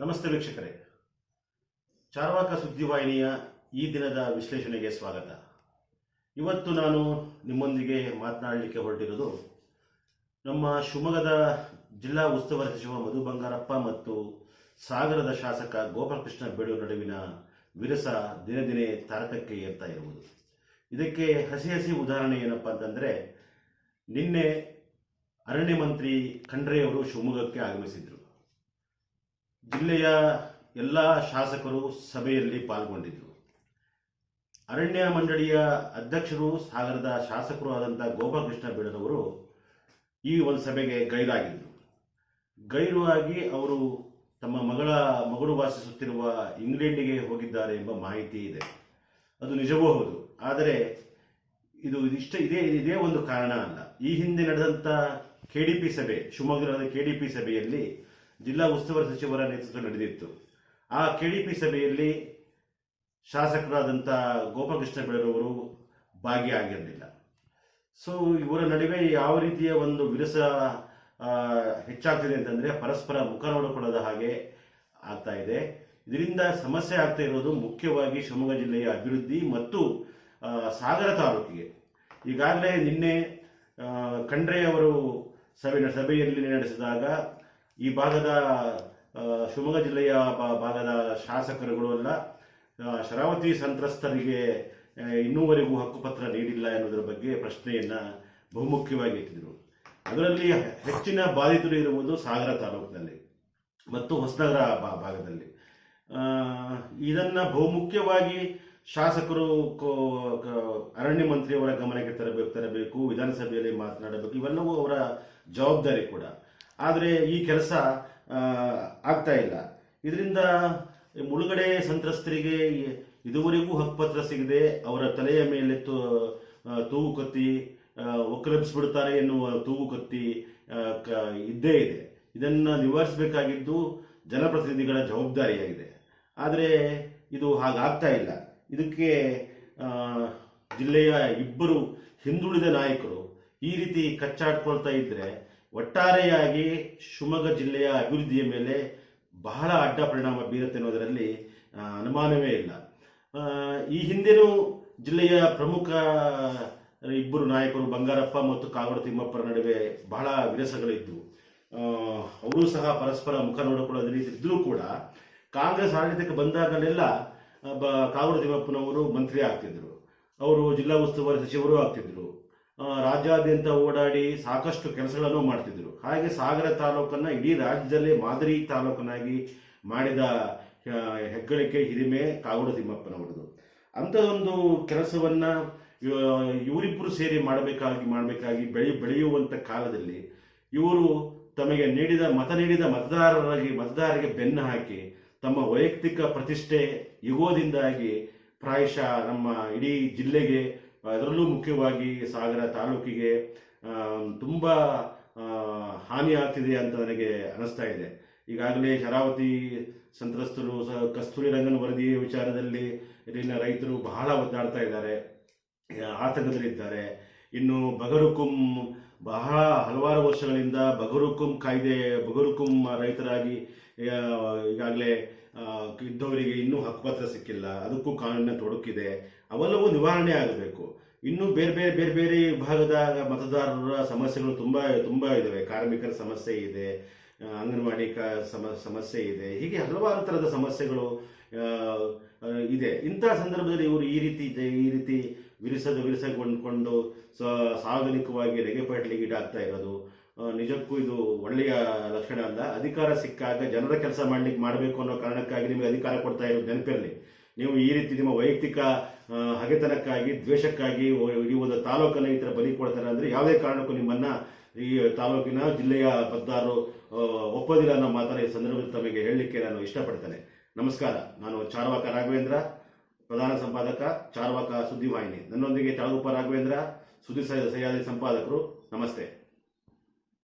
ನಮಸ್ತೆ ವೀಕ್ಷಕರೇ. ಚಾರ್ವಾಕ ಸುದ್ದಿವಾಹಿನಿಯ ಈ ದಿನದ ವಿಶ್ಲೇಷಣೆಗೆ ಸ್ವಾಗತ. ಇವತ್ತು ನಾನು ನಿಮ್ಮೊಂದಿಗೆ ಮಾತನಾಡಲಿಕ್ಕೆ ಹೊರಟಿರುವುದು ನಮ್ಮ ಶಿವಮೊಗ್ಗದ ಜಿಲ್ಲಾ ಉಸ್ತುವಾರಿ ಸಚಿವ ಮಧು ಬಂಗಾರಪ್ಪ ಮತ್ತು ಸಾಗರದ ಶಾಸಕ ಗೋಪಾಲಕೃಷ್ಣ ಬೇಡೂರು ನಡುವಿನ ವಿರಸ ದಿನೇ ದಿನೇ ತಾರಕಕ್ಕೆ ಏರ್ತಾ ಇರುವುದು. ಇದಕ್ಕೆ ಹಸಿ ಹಸಿ ಉದಾಹರಣೆ ಏನಪ್ಪ ಅಂತಂದರೆ, ನಿನ್ನೆ ಅರಣ್ಯ ಮಂತ್ರಿ ಖಂಡ್ರೆಯವರು ಶಿವಮೊಗ್ಗಕ್ಕೆ ಆಗಮಿಸಿದ್ರು. ಜಿಲ್ಲೆಯ ಎಲ್ಲ ಶಾಸಕರು ಸಭೆಯಲ್ಲಿ ಪಾಲ್ಗೊಂಡಿದ್ದರು. ಅರಣ್ಯ ಮಂಡಳಿಯ ಅಧ್ಯಕ್ಷರು, ಸಾಗರದ ಶಾಸಕರು ಆದಂಥ ಗೋಪಾಲಕೃಷ್ಣ ಬೇಡರವರು ಈ ಒಂದು ಸಭೆಗೆ ಗೈರಾಗಿದ್ದರು. ಗೈರು ಆಗಿ ಅವರು ತಮ್ಮ ಮಗಳ ಮಗಳು ವಾಸಿಸುತ್ತಿರುವ ಇಂಗ್ಲೆಂಡಿಗೆ ಹೋಗಿದ್ದಾರೆ ಎಂಬ ಮಾಹಿತಿ ಇದೆ. ಅದು ನಿಜವೂ ಹೌದು? ಆದರೆ ಇದು ಇಷ್ಟ ಇದೇ ಇದೇ ಒಂದು ಕಾರಣ ಅಲ್ಲ. ಈ ಹಿಂದೆ ನಡೆದಂಥ ಕೆ ಡಿ ಪಿ ಸಭೆ, ಶಿವಮೊಗ್ಗದ ಕೆ ಡಿ ಪಿ ಸಭೆಯಲ್ಲಿ ಜಿಲ್ಲಾ ಉಸ್ತುವಾರಿ ಸಚಿವರ ನೇತೃತ್ವ ನಡೆದಿತ್ತು. ಆ ಕೆ ಡಿ ಪಿ ಸಭೆಯಲ್ಲಿ ಶಾಸಕರಾದಂಥ ಗೋಪಕೃಷ್ಣ ಬೇಡರವರು ಭಾಗಿಯಾಗಿರಲಿಲ್ಲ. ಸೊ ಇವರ ನಡುವೆ ಯಾವ ರೀತಿಯ ಒಂದು ವಿರಸ ಹೆಚ್ಚಾಗ್ತಿದೆ ಅಂತಂದ್ರೆ ಪರಸ್ಪರ ಮುಖ ನೋಡಿಕೊಳ್ಳದ ಹಾಗೆ ಆಗ್ತಾ ಇದೆ. ಇದರಿಂದ ಸಮಸ್ಯೆ ಆಗ್ತಾ ಇರೋದು ಮುಖ್ಯವಾಗಿ ಶಿವಮೊಗ್ಗ ಜಿಲ್ಲೆಯ ಅಭಿವೃದ್ಧಿ ಮತ್ತು ಸಾಗರ ತಾಲೂಕಿಗೆ. ಈಗಾಗಲೇ ನಿನ್ನೆ ಖಂಡ್ರೆ ಅವರು ಸಭೆ, ಸಭೆಯಲ್ಲಿ ನಡೆಸಿದಾಗ ಈ ಭಾಗದ ಶಿವಮೊಗ್ಗ ಜಿಲ್ಲೆಯ ಭಾಗದ ಶಾಸಕರುಗಳು ಎಲ್ಲ ಶರಾವತಿ ಸಂತ್ರಸ್ತರಿಗೆ ಇನ್ನೂವರೆಗೂ ಹಕ್ಕುಪತ್ರ ನೀಡಿಲ್ಲ ಎನ್ನುವುದರ ಬಗ್ಗೆ ಪ್ರಶ್ನೆಯನ್ನ ಬಹುಮುಖ್ಯವಾಗಿ ಎತ್ತಿದರು. ಅದರಲ್ಲಿ ಹೆಚ್ಚಿನ ಬಾಧಿತರು ಇರುವುದು ಸಾಗರ ತಾಲೂಕಿನಲ್ಲಿ ಮತ್ತು ಹೊಸನಗರ ಭಾಗದಲ್ಲಿ. ಇದನ್ನು ಬಹುಮುಖ್ಯವಾಗಿ ಶಾಸಕರು ಅರಣ್ಯ ಮಂತ್ರಿಯವರ ಗಮನಕ್ಕೆ ತರಬೇಕು ತರಬೇಕು, ವಿಧಾನಸಭೆಯಲ್ಲಿ ಮಾತನಾಡಬೇಕು, ಇವೆಲ್ಲವೂ ಅವರ ಜವಾಬ್ದಾರಿ ಕೂಡ. ಆದರೆ ಈ ಕೆಲಸ ಆಗ್ತಾ ಇಲ್ಲ. ಇದರಿಂದ ಮುಳುಗಡೆ ಸಂತ್ರಸ್ತರಿಗೆ ಇದುವರೆಗೂ ಹಕ್ಕುಪತ್ರ ಸಿಗದೆ ಅವರ ತಲೆಯ ಮೇಲೆ ತೂಗು ಕತ್ತಿ ಆ, ಒಕ್ಕಲೆಬ್ಸ್ಬಿಡ್ತಾರೆ ಎನ್ನುವ ತೂಗು ಕತ್ತಿ ಇದ್ದೇ ಇದೆ. ಇದನ್ನು ನಿವಾರಿಸಬೇಕಾಗಿದ್ದು ಜನಪ್ರತಿನಿಧಿಗಳ ಜವಾಬ್ದಾರಿಯಾಗಿದೆ. ಆದರೆ ಇದು ಹಾಗಾಗ್ತಾ ಇಲ್ಲ. ಇದಕ್ಕೆ ಜಿಲ್ಲೆಯ ಇಬ್ಬರು ಹಿಂದುಳಿದ ನಾಯಕರು ಈ ರೀತಿ ಕಚ್ಚಾಡ್ಕೊಳ್ತಾ ಇದ್ರೆ ಒಟ್ಟಾರೆಯಾಗಿ ಶಿವಮೊಗ್ಗ ಜಿಲ್ಲೆಯ ಅಭಿವೃದ್ಧಿಯ ಮೇಲೆ ಬಹಳ ಅಡ್ಡ ಪರಿಣಾಮ ಬೀರುತ್ತೆ ಅನ್ನೋದರಲ್ಲಿ ಅನುಮಾನವೇ ಇಲ್ಲ. ಈ ಹಿಂದೆನೂ ಜಿಲ್ಲೆಯ ಪ್ರಮುಖ ಇಬ್ಬರು ನಾಯಕರು ಬಂಗಾರಪ್ಪ ಮತ್ತು ಕಾಗೋಡು ತಿಮ್ಮಪ್ಪರ ನಡುವೆ ಬಹಳ ವಿರಸಗಳಿದ್ದವು ಅವರು ಸಹ ಪರಸ್ಪರ ಮುಖ ನೋಡಿಕೊಳ್ಳೋದ ರೀತಿ ಇದ್ದರೂ ಕೂಡ ಕಾಂಗ್ರೆಸ್ ಆಡಳಿತಕ್ಕೆ ಬಂದಾಗಲೆಲ್ಲ ಬ- ಕಾಗೋಡು ತಿಮ್ಮಪ್ಪನವರು ಮಂತ್ರಿ ಆಗ್ತಿದ್ರು. ಅವರು ಜಿಲ್ಲಾ ಉಸ್ತುವಾರಿ ಸಚಿವರು ಆಗ್ತಿದ್ರು. ರಾಜ್ಯಾದ್ಯಂತ ಓಡಾಡಿ ಸಾಕಷ್ಟು ಕೆಲಸಗಳನ್ನು ಮಾಡ್ತಿದ್ರು. ಹಾಗೆ ಸಾಗರ ತಾಲೂಕನ್ನ ಇಡೀ ರಾಜ್ಯದಲ್ಲೇ ಮಾದರಿ ತಾಲೂಕನಾಗಿ ಮಾಡಿದ ಹೆಗ್ಗಳಿಕೆ ಹಿರಿಮೆ ಕಾಗೋಡು ತಿಮ್ಮಪ್ಪನವರದು. ಅಂಥದೊಂದು ಕೆಲಸವನ್ನ ಇವ- ಇವರಿಬ್ಬರು ಸೇರಿ ಮಾಡಬೇಕಾಗಿ ಮಾಡಬೇಕಾಗಿ ಬೆಳೆ, ಬೆಳೆಯುವಂತ ಕಾಲದಲ್ಲಿ ಇವರು ತಮಗೆ ನೀಡಿದ, ಮತ ನೀಡಿದ ಮತದಾರರಾಗಿ, ಮತದಾರರಿಗೆ ಬೆನ್ನು ಹಾಕಿ ತಮ್ಮ ವೈಯಕ್ತಿಕ ಪ್ರತಿಷ್ಠೆ, ಯುಗೋದಿಂದಾಗಿ ಪ್ರಾಯಶಃ ನಮ್ಮ ಇಡೀ ಜಿಲ್ಲೆಗೆ ಅದರಲ್ಲೂ ಮುಖ್ಯವಾಗಿ ಸಾಗರ ತಾಲೂಕಿಗೆ ತುಂಬ ಹಾನಿ ಆಗ್ತಿದೆ ಅಂತ ನನಗೆ ಅನಿಸ್ತಾ ಇದೆ. ಈಗಾಗಲೇ ಶರಾವತಿ ಸಂತ್ರಸ್ತರು ಸಹ ಕಸ್ತೂರಿ ರಂಗನ ವರದಿ ವಿಚಾರದಲ್ಲಿ ಇಲ್ಲಿನ ರೈತರು ಬಹಳ ಒದ್ದಾಡ್ತಾ ಇದ್ದಾರೆ ಆತಂಕದಲ್ಲಿದ್ದಾರೆ. ಇನ್ನು ಬಗರುಕುಂ, ಬಹಳ ಹಲವಾರು ವರ್ಷಗಳಿಂದ ಬಗರುಕುಂ ಕಾಯ್ದೆ, ಬಗರುಕುಂ ರೈತರಾಗಿ ಈಗಾಗಲೇ ಇದ್ದವರಿಗೆ ಇನ್ನೂ ಹಕ್ಕುಪತ್ರ ಸಿಕ್ಕಿಲ್ಲ, ಅದಕ್ಕೂ ಕಾನೂನಿನ ತೊಡಕಿದೆ, ಅವೆಲ್ಲವೂ ನಿವಾರಣೆ ಆಗಬೇಕು. ಇನ್ನು ಬೇರೆ ಬೇರೆ ಬೇರೆ ಬೇರೆ ವಿಭಾಗದ ಮತದಾರರ ಸಮಸ್ಯೆಗಳು ತುಂಬ ತುಂಬ ಇದಾವೆ. ಕಾರ್ಮಿಕರ ಸಮಸ್ಯೆ ಇದೆ ಅಂಗನವಾಡಿ ಸಮ, ಸಮಸ್ಯೆ ಇದೆ, ಹೀಗೆ ಹಲವಾರು ಥರದ ಸಮಸ್ಯೆಗಳು ಇದೆ. ಇಂತಹ ಸಂದರ್ಭದಲ್ಲಿ ಇವರು ಈ ರೀತಿ ಈ ರೀತಿ ವಿರಸದ ವಿರಸಗೊಂಡ್ಕೊಂಡು ಸಾರ್ವಜನಿಕವಾಗಿ ರೆಗೆಪಾಟ್ಲಿಗೆ ಈಡಾಗ್ತಾ ಇರೋದು. ನಿಜಕ್ಕೂ ಇದು ಒಳ್ಳೆಯ ಲಕ್ಷಣ ಅಲ್ಲ ಅಧಿಕಾರ ಸಿಕ್ಕಾಗ ಜನರ ಕೆಲಸ ಮಾಡ್ಲಿಕ್ಕೆ ಮಾಡಬೇಕು ಅನ್ನೋ ಕಾರಣಕ್ಕಾಗಿ ನಿಮಗೆ ಅಧಿಕಾರ ಕೊಡ್ತಾ ಇರೋದು ನೆನಪಿರಲಿ. ನೀವು ಈ ರೀತಿ ನಿಮ್ಮ ವೈಯಕ್ತಿಕ ಹಗೆತನಕ್ಕಾಗಿ, ದ್ವೇಷಕ್ಕಾಗಿ ಈ ಒಂದು ತಾಲೂಕನ್ನು ಈ ಥರ ಬಲಿ ಕೊಡ್ತಾರೆ ಅಂದರೆ ಯಾವುದೇ ಕಾರಣಕ್ಕೂ ನಿಮ್ಮನ್ನ ಈ ತಾಲೂಕಿನ ಜಿಲ್ಲೆಯ ಪದ್ದಾರು ಒಪ್ಪೋದಿಲ್ಲ ಅನ್ನೋ ಮಾತನ್ನ ಈ ಸಂದರ್ಭದಲ್ಲಿ ತಮಗೆ ಹೇಳಲಿಕ್ಕೆ ನಾನು ಇಷ್ಟಪಡ್ತೇನೆ. ನಮಸ್ಕಾರ. ನಾನು ಚಾರ್ವಾಕ ರಾಘವೇಂದ್ರ, ಪ್ರಧಾನ ಸಂಪಾದಕ, ಚಾರ್ವಾಕ ಸುದ್ದಿವಾಹಿನಿ. ನನ್ನೊಂದಿಗೆ ತಳಗುಪ್ಪ ರಾಘವೇಂದ್ರ ಸುದ್ದಿ ಸಹ್ಯಾದ್ರಿ ಸಂಪಾದಕರು. ನಮಸ್ತೆ.